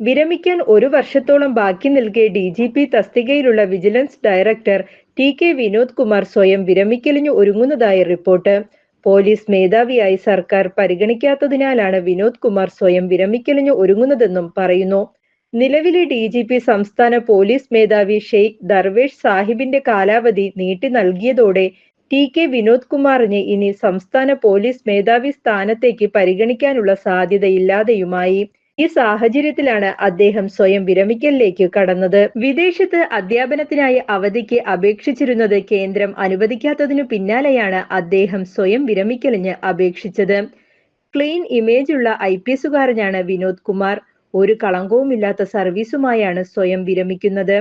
വിരമിക്കാൻ ഒരു വർഷത്തോളം ബാക്കി നിൽക്കെ D G P തസ്തികയിലുള്ള vigilance director T K Vinod Kumar സ്വയം വിരമിക്കലിഞ്ഞു ഒരുങ്ങുന്നതായി റിപ്പോർട്ട്. പോലീസ് മേധാവിയായി സർക്കാർ പരിഗണിക്കാത്തതിനാലാണ് വിനോദ് കുമാർ സ്വയം വിരമിക്കലിഞ്ഞു ഒരുങ്ങുന്നതെന്നും പറയുന്നു. നിലവിലെ ഡി ജി പി സംസ്ഥാന പോലീസ് മേധാവി ഷെയ്ഖ് ദർവേഷ് സാഹിബിന്റെ കാലാവധി നീട്ടി നൽകിയതോടെ ടി കെ വിനോദ് കുമാറിനെ ഇനി സംസ്ഥാന പോലീസ് മേധാവി സ്ഥാനത്തേക്ക് പരിഗണിക്കാനുള്ള സാധ്യതയില്ലാതെയുമായി. ഈ സാഹചര്യത്തിലാണ് അദ്ദേഹം സ്വയം വിരമിക്കലിലേക്ക് കടന്നത്. വിദേശത്ത് അധ്യാപനത്തിനായി അവധിക്ക് അപേക്ഷിച്ചിരുന്നത് കേന്ദ്രം അനുവദിക്കാത്തതിനു പിന്നാലെയാണ് അദ്ദേഹം സ്വയം വിരമിക്കലിന് അപേക്ഷിച്ചത്. ക്ലീൻ ഇമേജ് ഉള്ള ഐ പി എസുകാരനാണ് വിനോദ് കുമാർ. ഒരു കളങ്കവുമില്ലാത്ത സർവീസുമായാണ് സ്വയം വിരമിക്കുന്നത്.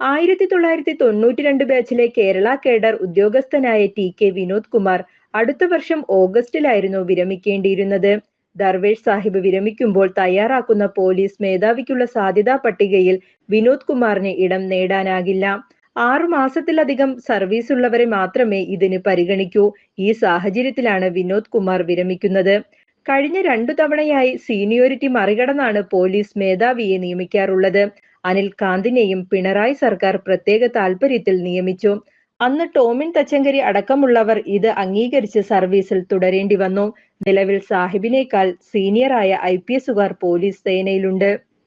ആയിരത്തി തൊള്ളായിരത്തി തൊണ്ണൂറ്റി രണ്ട് ബാച്ചിലെ കേരള കേഡർ ഉദ്യോഗസ്ഥനായ ടി കെ വിനോദ് കുമാർ അടുത്ത വർഷം ഓഗസ്റ്റിലായിരുന്നു വിരമിക്കേണ്ടിയിരുന്നത്. ദർവേഷ് സാഹിബ് വിരമിക്കുമ്പോൾ തയ്യാറാക്കുന്ന പോലീസ് മേധാവിക്കുള്ള സാധ്യതാ പട്ടികയിൽ വിനോദ് കുമാറിന് ഇടം നേടാനാകില്ല. ആറു മാസത്തിലധികം സർവീസ് ഉള്ളവരെ മാത്രമേ ഇതിന് പരിഗണിക്കൂ. ഈ സാഹചര്യത്തിലാണ് വിനോദ് കുമാർ വിരമിക്കുന്നത്. കഴിഞ്ഞ രണ്ടു തവണയായി സീനിയോരിറ്റി മറികടന്നാണ് പോലീസ് മേധാവിയെ നിയമിക്കാറുള്ളത്. അനിൽ കാന്തിനെയും പിണറായി സർക്കാർ പ്രത്യേക താൽപര്യത്തിൽ നിയമിച്ചു. അന്ന് ടോമിൻ തച്ചങ്കരി അടക്കമുള്ളവർ ഇത് അംഗീകരിച്ച് സർവീസിൽ തുടരേണ്ടി വന്നു. നിലവിൽ സാഹിബിനേക്കാൾ സീനിയറായ ഐ പി എസുകാർ പോലീസ് സേനയിലുണ്ട്.